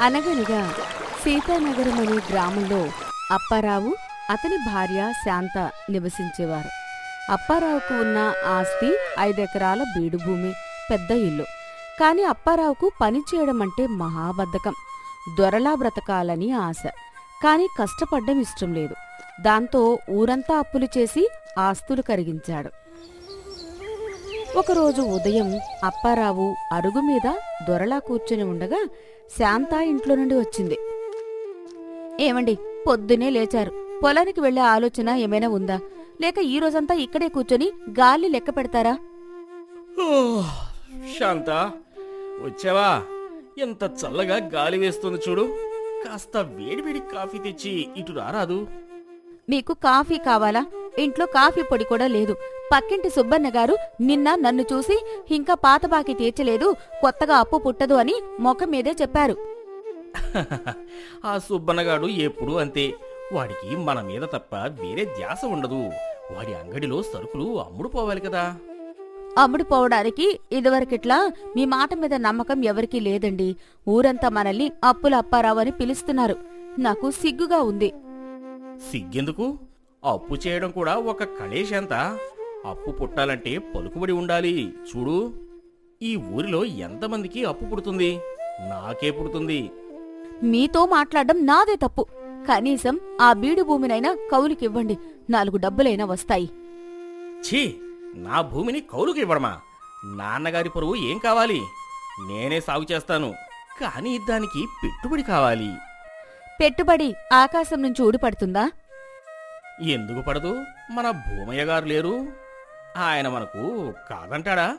అనగనగా సీతానగరం అనే గ్రామంలో అప్పారావు అతని భార్య శాంత నివసించేవారు. అప్పారావుకు ఉన్న ఆస్తి ఐదెకరాల బీడు భూమి పెద్ద ఇల్లు. కాని అప్పారావుకు పని చేయడం అంటే మహాబద్ధకం. దొరలా బ్రతకాలని ఆశ. కాని కష్టపడ్డం ఇష్టం లేదు. దాంతో ఊరంతా అప్పులు చేసి ఆస్తులు కరిగించాడు. ఒకరోజు ఉదయం అప్పారావు అరుగు మీద దొరలా కూర్చుని ఉండగా శాంత ఇంట్లో నుండి వచ్చింది. ఏమండి పొద్దునే లేచారు. పొలానికి వెళ్ళే ఆలోచన ఏమైనా ఉందా? లేక ఈ రోజంతా ఇక్కడే కూర్చొని గాలి లెక్క పెడతారా? శాంత వచ్చావా? ఎంత చల్లగా గాలి వేస్తుంది చూడు. కాస్త వేడివేడి కాఫీ తెచ్చి ఇటు రారాదు. మీకు కాఫీ కావాలా? ఇంట్లో కాఫీ పొడి కూడా లేదు. పక్కింటి సుబ్బన్న గారు నిన్న నన్ను చూసి ఇంకా పాత బాకి తీర్చలేదు కొత్తగా అప్పు పుట్టదు అని ముఖం మీదే చెప్పారు. ఆ సుబ్బన్నగాడు ఎప్పుడూ అంతే. వాడికి మన మీద తప్ప వేరే ధ్యాస ఉండదు. వాడి అంగడిలో సరుకులు అమ్ముడు పోవాలి కదా. అమ్ముడు పోవడానికి ఇదివరకిట్లా మీ మాట మీద నమ్మకం ఎవరికీ లేదండి. ఊరంతా మనల్ని అప్పుల అప్పారావు అని పిలుస్తున్నారు. నాకు సిగ్గుగా ఉంది. సిగ్గెందుకు? అప్పు చేయడం కూడా ఒక కళే శాంత అప్పు పుట్టాలంటే పలుకుబడి ఉండాలి. చూడు ఈ ఊరిలో ఎంతమందికి అప్పు పుడుతుంది? నాకే పుడుతుంది. మీతో మాట్లాడడం నాదే తప్పు. కనీసం ఆ బీడు భూమినైనా కౌలుకివ్వండి. నాలుగు డబ్బులైనా వస్తాయి. ఛీ నా భూమిని కౌలుకి ఇవ్వడమా నాన్నగారి పొరుగు ఏం కావాలి? నేనే సాగు చేస్తాను. కానీ దానికి పెట్టుబడి కావాలి. పెట్టుబడి ఆకాశం నుంచి ఊడిపడుతుందా? ఎందుకు పడదు? మన భూమయ్య గారు లేరు. ఆయన మనకు కాదంటాడా?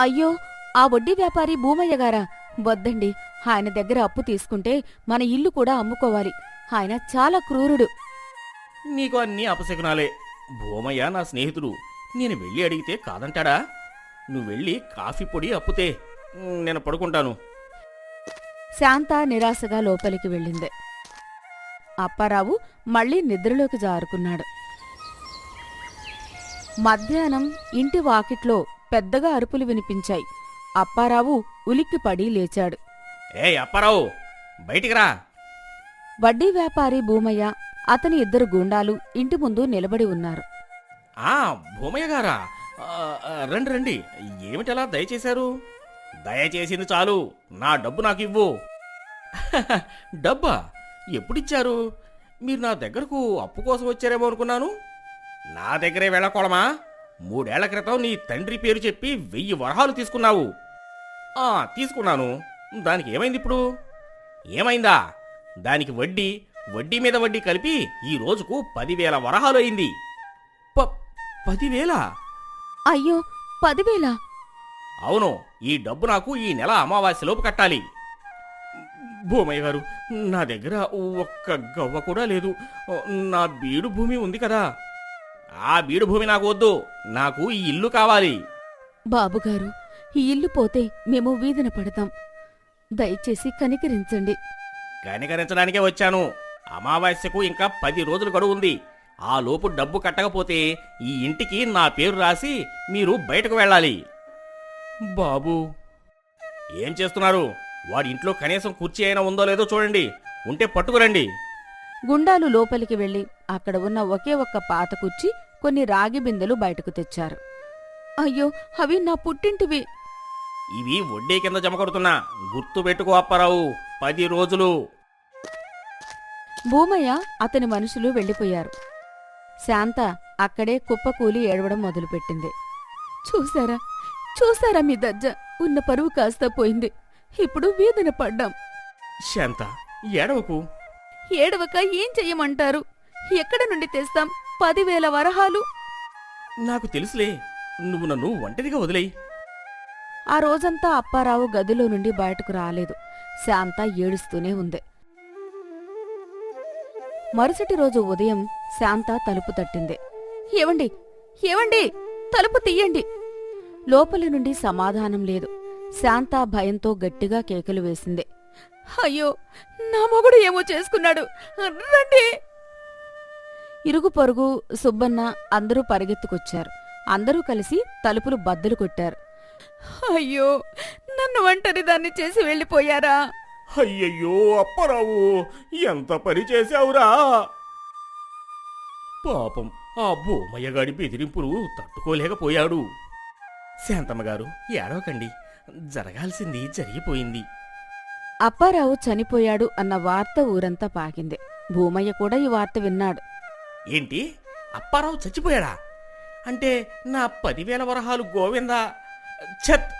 అయ్యో ఆ వడ్డీ వ్యాపారి భూమయ్య గారా? వద్దండి. ఆయన దగ్గర అప్పు తీసుకుంటే మన ఇల్లు కూడా అమ్ముకోవాలి. ఆయన చాలా క్రూరుడు. నీకు అన్ని అపశకునాలే. భూమయ్య నా స్నేహితుడు. నేను వెళ్ళి అడిగితే కాదంటాడా? నువ్వు వెళ్ళి కాఫీ పొడి అప్పుతే. నేను పడుకుంటాను. శాంత నిరాశగా లోపలికి వెళ్ళింది. అప్పారావు మళ్ళీ నిద్రలోకి జారుకున్నాడు. మధ్యాహ్నం ఇంటి వాకిట్లో పెద్దగా అరుపులు వినిపించాయి. అప్పారావు ఉలిక్కిపడి లేచాడు. ఏ అప్పారావు బయటికి రా. వడ్డీ వ్యాపారి భూమయ్య అతని ఇద్దరు గుండాలు ఇంటి ముందు నిలబడి ఉన్నారు. ఆ భూమయ్య గారా? ఆ, రండి రండి. ఏమిటలా దయచేశారు? దయచేసింది చాలు. నా డబ్బు నాకు ఇవ్వు. డబ్బా? ఎప్పుడిచ్చారు? మీరు నా దగ్గరకు అప్పు కోసం వచ్చారేమో అనుకున్నాను. నా దగ్గరే వెళ్ళకూడమా? మూడేళ్ళ క్రితం నీ తండ్రి పేరు చెప్పి వెయ్యి వరహాలు తీసుకున్నావు. ఆ తీసుకున్నాను. దానికి ఏమైంది ఇప్పుడు? ఏమైందా? దానికి వడ్డీ వడ్డీ మీద వడ్డీ కలిపి ఈ రోజుకు పదివేల వరహాలు అయింది. ప పదివేల? అయ్యో పదివేలా? అవును ఈ డబ్బు నాకు ఈ నెల అమావాస్యలోపు కట్టాలి. భూమయ్య గారు నా దగ్గర ఒక్క గవ్వ కూడా లేదు. నా బీడు భూమి ఉంది కదా. ఆ బీడు భూమి నాకు వద్దు. నాకు ఈ ఇల్లు కావాలి. బాబుగారు ఈ ఇల్లు పోతే మేము వీధిన పడతాం. దయచేసి కనికరించండి. కనికరించడానికే వచ్చాను. అమావాస్యకు ఇంకా పది రోజులు గడువు ఉంది. ఆ లోపు డబ్బు కట్టకపోతే ఈ ఇంటికి నా పేరు రాసి మీరు బయటకు వెళ్ళాలి. బాబు. ఏం చేస్తున్నారు? వాడి ఇంట్లో కనీసం కుర్చీ అయినా ఉందో లేదో చూడండి. ఉంటే పట్టుకురండి. గుండాలు లోపలికి వెళ్ళి అక్కడ ఉన్న ఒకే ఒక్క పాత కుర్చీ కొన్ని రాగి బిందెలు బయటకు తెచ్చారు. అయ్యో అవి నా పుట్టింటివి. ఇవి వడ్డీ కింద జమ కడుతున్నా. గుర్తు పెట్టుకో అప్పారావు. పది రోజులు. భూమయ్య అతని మనుషులు వెళ్ళిపోయారు శాంత అక్కడే కుప్పకూలి ఏడవడం మొదలుపెట్టింది. చూసారా? చూసారా మీ దజ్జ? ఉన్న పరువు కాస్త పోయింది. ఇప్పుడు వీధిన పడ్డాం. శాంత ఏడవకు. ఏడవక ఏం చెయ్యమంటారు? ఎక్కడ నుండి తెస్తాం? పదివేల వరహాలు? నాకు తెలుసులే నువ్వు నన్ను ఒంటరిగా వదిలేయి. ఆ రోజంతా అప్పారావు గదిలో నుండి బయటకు రాలేదు. శాంత ఏడుస్తూనే ఉంది. మరుసటి రోజు ఉదయం శాంత తలుపు తట్టింది. ఏవండి? ఏవండి? తలుపు తీయండి. లోపలి నుండి సమాధానం లేదు. శాంత భయంతో గట్టిగా కేకలు వేసింది. అయ్యో నా మొగుడు ఏమో చేసుకున్నాడు. రండి. ఇరుగు పొరుగు సుబ్బన్న అందరూ పరిగెత్తుకొచ్చారు. అందరూ కలిసి తలుపులు బద్దలు కొట్టారు. అయ్యో నన్ను ఒంటరి దాన్ని చేసి వెళ్ళిపోయారా? అయ్యయ్యో అప్పారావు ఎంత పని చేశావురా? పాపం ఆ భూమయ్యగాడి బెదిరింపులు తట్టుకోలేకపోయాడు. శాంతమ్మ గారు ఏడవకండి. జరగాల్సింది జరిగిపోయింది. అప్పారావు చనిపోయాడు అన్న వార్త ఊరంతా పాకింది భూమయ్య కూడా ఈ వార్త విన్నాడు. ఏంటి? అప్పారావు చచ్చిపోయాడా? అంటే నా పదివేల వరహాలు గోవిందా? ఛత్!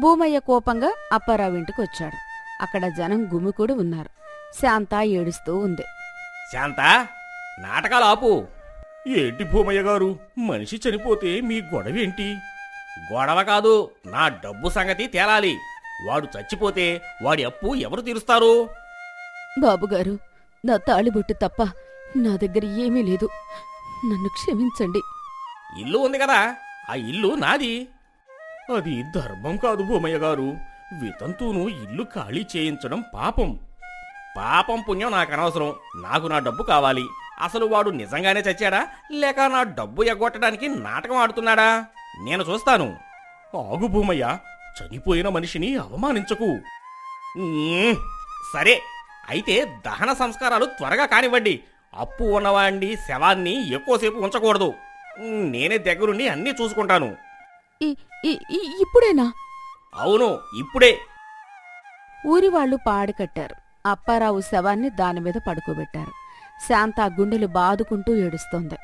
భూమయ్య కోపంగా అప్పారావు ఇంటికి వచ్చాడు అక్కడ జనం గుమికూడి ఉన్నారు. శాంత ఏడుస్తూ ఉంది. శాంత నాటకాలు ఆపు. ఏంటి భూమయ్య గారు? మనిషి చనిపోతే మీ గొడవ ఏంటి గొడవ కాదు నా డబ్బు సంగతి తేలాలి. వాడు చచ్చిపోతే వాడి అప్పు ఎవరు తీరుస్తారు? బాబుగారు నా తాళిబొట్టు తప్ప నా దగ్గర ఏమీ లేదు. నన్ను క్షమించండి. ఇల్లు ఉంది కదా ఆ ఇల్లు నాది. అది ధర్మం కాదు భూమయ్య గారు. వితంతువును ఇల్లు ఖాళీ చేయించడం పాపం. పాపం పుణ్యం నాకు అనవసరం. నాకు నా డబ్బు కావాలి. అసలు వాడు నిజంగానే చచ్చాడా? లేక నా డబ్బు ఎగ్గొట్టడానికి నాటకం ఆడుతున్నాడా? నేను చూస్తాను. ఆగు భూమయ్య చనిపోయిన మనిషిని అవమానించకు. సరే అయితే దహన సంస్కారాలు త్వరగా కానివ్వండి. అప్పు ఉన్నవాడిని శవాన్ని ఎక్కువసేపు ఉంచకూడదు. నేనే దగ్గరుండి అన్నీ చూసుకుంటాను. ఇప్పుడేనా? అవును ఇప్పుడే. ఊరి వాళ్ళు పాడి కట్టారు. అప్పారావు శవాన్ని దానిమీద పడుకోబెట్టారు. శాంత గుండెలు బాదుకుంటూ ఏడుస్తోంది.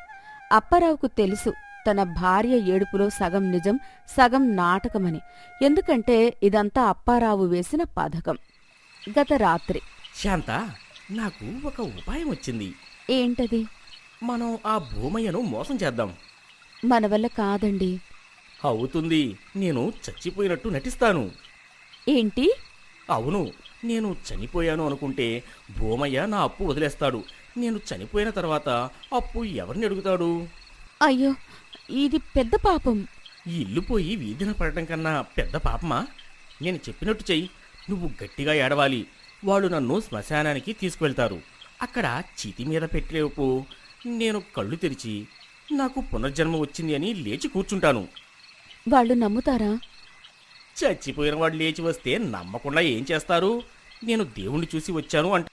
అప్పారావుకు తెలుసు తన భార్య ఏడుపులో సగం నిజం సగం నాటకమని. ఎందుకంటే ఇదంతా అప్పారావు వేసిన పథకం. గత రాత్రి. శాంత నాకు ఒక ఉపాయం వచ్చింది. ఏంటది? మనం ఆ భూమయ్యను మోసం చేద్దాం. మన వల్ల కాదండి. అవుతుంది. నేను చచ్చిపోయినట్టు నటిస్తాను. ఏంటి? అవును నేను చనిపోయాను అనుకుంటే భూమయ్య నా అప్పు వదిలేస్తాడు. నేను చనిపోయిన తర్వాత అప్పు ఎవరిని అడుగుతాడు? అయ్యో ఇది పెద్ద పాపం. ఈ ఇల్లు పోయి వీధిన పడటం కన్నా పెద్ద పాపమా? నేను చెప్పినట్టు చెయ్యి. నువ్వు గట్టిగా ఏడవాలి. వాళ్ళు నన్ను శ్మశానానికి తీసుకువెళ్తారు. అక్కడ చితి మీద పెట్టేపు నేను కళ్ళు తెరిచి నాకు పునర్జన్మ వచ్చింది అని లేచి కూర్చుంటాను. వాళ్ళు నమ్ముతారా? చచ్చిపోయిన వాడు లేచి వస్తే నమ్మకుండా ఏం చేస్తారు? నేను దేవుణ్ణి చూసి వచ్చాను అంట.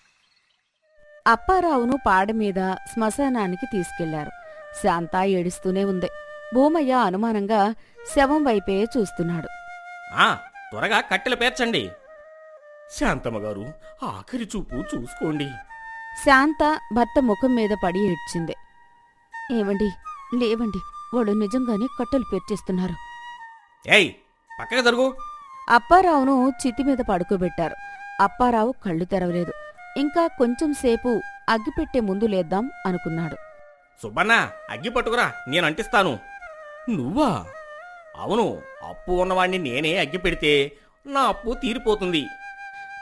అప్పారావును పాడ మీద శ్మశానానికి తీసుకెళ్ళారు. శాంత ఏడుస్తూనే ఉంది. భూమయ్య అనుమానంగా శవం వైపే చూస్తున్నాడు. ఆ త్వరగా కట్టెలు పేర్చండి. శాంతమ్మ గారు ఆఖరి చూపు చూసుకోండి. శాంత భర్త ముఖం మీద పడి ఏడ్చింది. ఏవండి లేవండి వాళ్ళు నిజంగానే కట్టెలు పెట్టేస్తున్నారు ఏయ్ పక్కగా జరుగు. అప్పారావును చితి మీద పడుకోబెట్టారు. అప్పారావు కళ్ళు తెరవలేదు. ఇంకా కొంచెం సేపు అగ్గిపెట్టే ముందు లేద్దాం అనుకున్నాడు. సుబ్బన్న అగ్గి పట్టుకురా నేను అంటిస్తాను. నువ్వా? అవును అప్పు ఉన్నవాణ్ణి నేనే అగ్గి పెడితే నా అప్పు తీరిపోతుంది.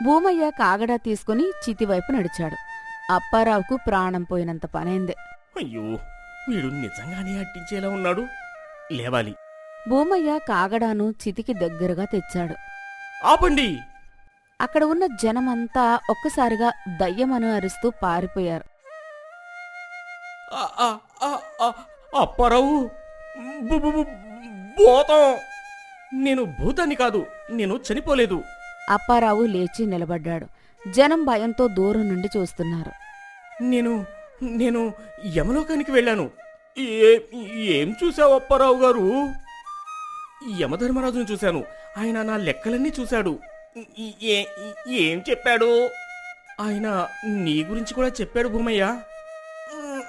భూమయ్య కాగడా తీసుకుని చితి వైపు నడిచాడు. అప్పారావుకు ప్రాణం పోయినంత పనైంది. అయ్యో వీడు నిజంగానే అట్టించేలా ఉన్నాడు? లేవాలి. భూమయ్య కాగడాను చితికి దగ్గరగా తెచ్చాడు. ఆపండి! అక్కడ ఉన్న జనమంతా ఒక్కసారిగా దయ్యమను అరుస్తూ పారిపోయారు. అప్పారావు! భూతం నేను భూతాన్ని కాదు నేను చనిపోలేదు. అప్పారావు లేచి నిలబడ్డాడు. జనం భయంతో దూరం నుండి చూస్తున్నారు. నేను నేను యమలోకానికి వెళ్ళాను. ఏ చూసావు అప్పారావు గారు? యమధర్మరాజును చూశాను. ఆయన నా లెక్కలన్నీ చూశాడు. ఏం చెప్పాడు? ఆయన నీ గురించి కూడా చెప్పాడు భూమయ్య.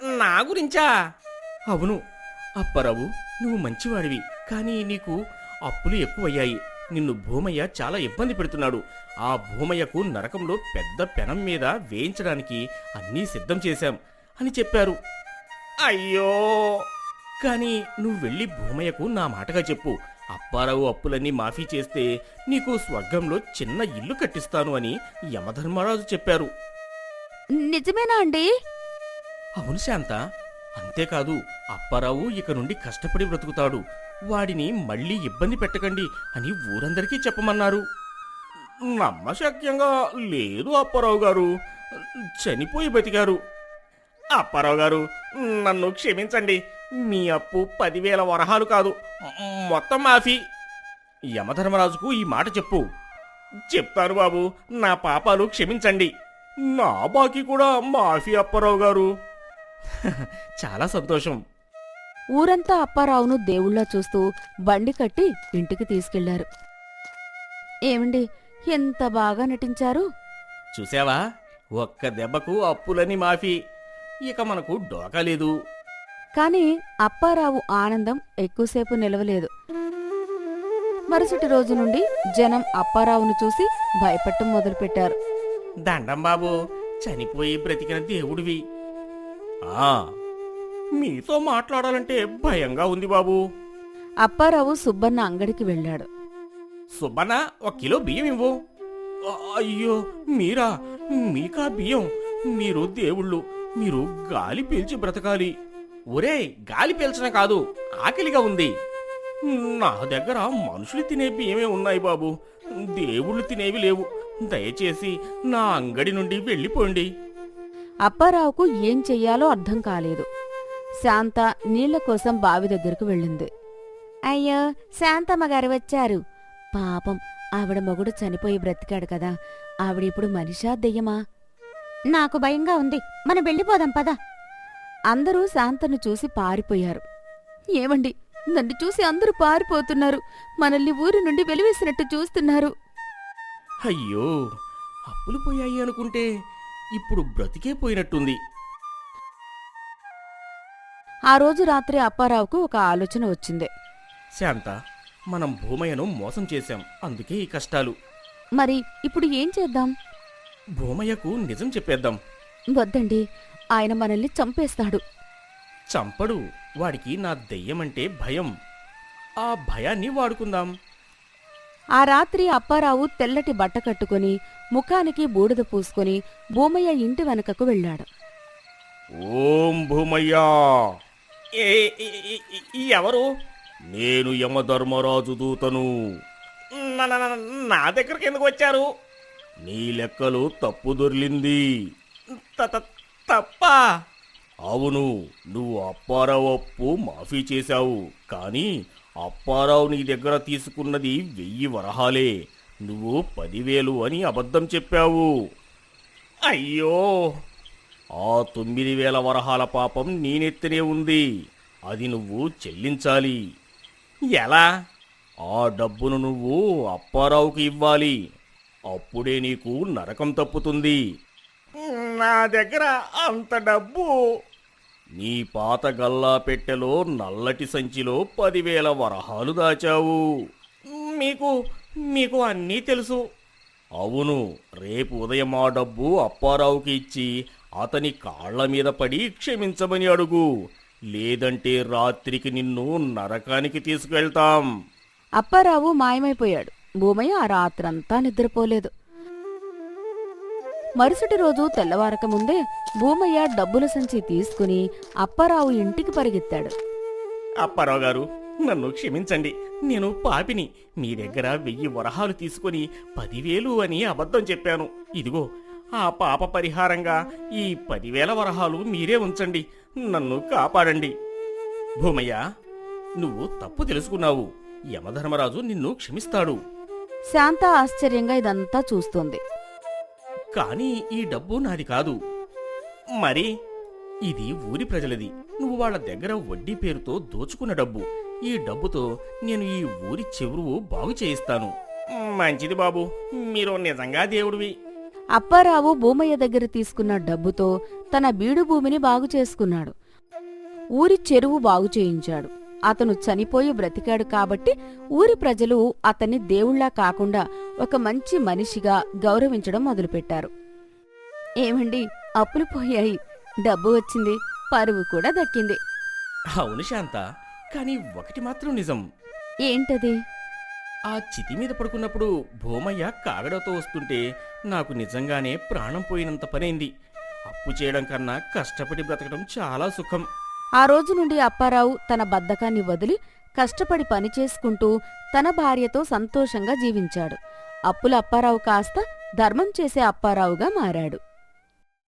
నా గురించా? అవును అప్పారావు నువ్వు మంచివాడివి కానీ నీకు అప్పులు ఎక్కువయ్యాయి. నిన్ను భూమయ్య చాలా ఇబ్బంది పెడుతున్నాడు. ఆ భూమయ్యకు నరకంలో పెద్ద పెనం మీద వేయించడానికి అన్నీ సిద్ధం చేశాం అని చెప్పారు. అయ్యో! కానీ నువ్వు వెళ్ళి భూమయ్యకు నా మాటగా చెప్పు. అప్పారావు అప్పులన్నీ మాఫీ చేస్తే నీకు స్వర్గంలో చిన్న ఇల్లు కట్టిస్తాను అని యమధర్మరాజు చెప్పారు. నిజమేనా అండి? అవును శాంత అంతేకాదు అప్పారావు ఇక నుండి కష్టపడి బ్రతుకుతాడు. వాడిని మళ్ళీ ఇబ్బంది పెట్టకండి అని ఊరందరికీ చెప్పమన్నారు. నమ్మశక్యంగా లేదు అప్పారావు గారు. చనిపోయి బతికారు. అప్పారావు గారు నన్ను క్షమించండి. మీ అప్పు పదివేల వరహాలు కాదు. మొత్తం మాఫీ. యమధర్మరాజుకు ఈ మాట చెప్పు. చెప్తాను బాబు నా పాపాలు క్షమించండి. నా బాకీ కూడా మాఫీ అప్పారావు గారు. చాలా సంతోషం. ఊరంతా అప్పారావును దేవుళ్ళ చూస్తూ బండి కట్టి ఇంటికి తీసుకెళ్ళారు. ఏమండి ఎంత బాగా నటించారు? చూసావా ఒక్క దెబ్బకు అప్పులని మాఫీ. ఇక మనకు డోకా లేదు. కాని అప్పారావు ఆనందం ఎక్కువసేపు నిలవలేదు. మరుసటి రోజు నుండి జనం అప్పారావును చూసి భయపడటం మొదలుపెట్టారు. దండం బాబు చనిపోయి బ్రతికిన దేవుడివి. మీతో మాట్లాడాలంటే భయంగా ఉంది బాబు. అప్పారావు సుబ్బన్న అంగడికి వెళ్ళాడు. సుబ్బన్న ఒక కిలో బియ్యం ఇవ్వు. అయ్యో మీరా? మీకా బియ్యం? మీరు దేవుళ్ళు మీరు గాలి పీల్చి బ్రతకాలి. ఒరే గాలి పీల్చడం కాదు ఆకలిగా ఉంది. నా దగ్గర మనుషులు తినే బియ్యమే ఉన్నాయి బాబు. దేవుళ్ళు తినేవి లేవు. దయచేసి నా అంగడి నుండి వెళ్ళిపోండి. అప్పారావుకు ఏం చెయ్యాలో అర్థం కాలేదు. శాంత నీళ్ళ కోసం బావి దగ్గరకు వెళ్ళింది. అయ్యో శాంతమ్మ గారు వచ్చారు. పాపం ఆవిడ మొగుడు చనిపోయి బ్రతికాడు కదా. ఆవిడిప్పుడు మనిషా దెయ్యమా? నాకు భయంగా ఉంది. మనం వెళ్ళిపోదాం పద. అందరూ శాంతను చూసి పారిపోయారు. ఏమండి నన్ను చూసి అందరూ పారిపోతున్నారు. మనల్ని ఊరి నుండి వెలివేసినట్టు చూస్తున్నారు. అయ్యో అప్పులు పోయాయి అనుకుంటే ఇప్పుడు బ్రతికే పోయినట్టుంది. ఆ రోజు రాత్రి అప్పారావుకు ఒక ఆలోచన వచ్చింది. శాంత మనం భూమయ్యను మోసం చేశాం. అందుకే ఈ కష్టాలు. మరి ఇప్పుడు ఏం చేద్దాం? భూమయ్యకు నిజం చెప్పేద్దాం. వద్దండి. ఆయన మనల్ని చంపేస్తాడు. చంపడు. వాడికి నా దెయ్యమంటే భయం. ఆ భయాన్ని వాడుకుందాం. ఆ రాత్రి అప్పారావు తెల్లటి బట్ట కట్టుకుని ముఖానికి బూడిద పూసుకొని భూమయ్య ఇంటి వెనకకు వెళ్ళాడు. ఓం భూమయ్యా! ఎవరు? నేను యమధర్మరాజు దూతను. నా- దగ్గరికి ఎందుకు వచ్చారు? నీ లెక్కలు తప్పు దొర్లింది. తప్పా? అవును నువ్వు అప్పారావు అప్పు మాఫీ చేశావు. కానీ అప్పారావు నీ దగ్గర తీసుకున్నది వెయ్యి వరహాలే. నువ్వు పదివేలు అని అబద్ధం చెప్పావు. అయ్యో! ఆ తొమ్మిది వేల వరహాల పాపం నేనెత్తనే ఉంది. అది నువ్వు చెల్లించాలి. ఎలా? ఆ డబ్బును నువ్వు అప్పారావుకి ఇవ్వాలి. అప్పుడే నీకు నరకం తప్పుతుంది. నా దగ్గర అంత డబ్బు నీ పాత గల్లా పెట్టెలో నల్లటి సంచిలో పదివేల వరహాలు దాచావు. మీకు మీకు అన్నీ తెలుసు. అవును రేపు ఉదయం ఆ డబ్బు అప్పారావుకి ఇచ్చి అతని కాళ్ళ మీద పడి క్షమించమని అడుగు. లేదంటే రాత్రికి నిన్ను నరకానికి తీసుకెళ్తాం. అప్పారావు మాయమైపోయాడు. భూమయ్య ఆ రాత్రంతా నిద్రపోలేదు. మరుసటి రోజు తెల్లవారక ముందే భూమయ్య డబ్బుల సంచి తీసుకుని అప్పారావు ఇంటికి పరిగెత్తాడు. అప్పారావు గారు నన్ను క్షమించండి. నేను పాపిని. మీ దగ్గర వెయ్యి వరహాలు తీసుకుని పదివేలు అని అబద్ధం చెప్పాను. ఇదిగో ఆ పాప పరిహారంగా ఈ పదివేల వరహాలు మీరే ఉంచండి. నన్ను కాపాడండి. భూమయ్య నువ్వు తప్పు తెలుసుకున్నావు. యమధర్మరాజు నిన్ను క్షమిస్తాడు. శాంత ఆశ్చర్యంగా ఇదంతా చూస్తోంది. కానీ ఈ డబ్బు నాది కాదు. మరి ఇది ఊరి ప్రజలది. నువ్వు వాళ్ళ దగ్గర వడ్డీ పేరుతో దోచుకున్న డబ్బు. ఈ డబ్బుతో నేను ఈ ఊరి చెరువు బాగు చేయిస్తాను. మంచిది బాబు. మీరు నిజంగా దేవుడివి. అప్పారావు భూమయ్య దగ్గర తీసుకున్న డబ్బుతో తన బీడు భూమిని బాగు చేసుకున్నాడు. ఊరి చెరువు బాగు చేయించాడు. అతను చనిపోయి బ్రతికాడు కాబట్టి ఊరి ప్రజలు అతన్ని దేవుళ్ళా కాకుండా ఒక మంచి మనిషిగా గౌరవించడం మొదలుపెట్టారు. ఏమండి అప్పులు పోయాయి. డబ్బు వచ్చింది పరువు కూడా దక్కింది. అవును శాంత కానీ ఒకటి మాత్రం నిజం. ఏంటది? ఆ చితి మీద పడుకున్నప్పుడు భూమయ్య కాగడతో వస్తుంటే నాకు నిజంగానే ప్రాణం పోయినంత పనైంది. అప్పు చేయడం కన్నా కష్టపడి బ్రతకడం చాలా సుఖం. ఆ రోజు నుండి అప్పారావు తన బద్ధకాన్ని వదిలి కష్టపడి పని చేసుకుంటూ తన భార్యతో సంతోషంగా జీవించాడు. అప్పుల అప్పారావు కాస్త ధర్మం చేసే అప్పారావుగా మారాడు.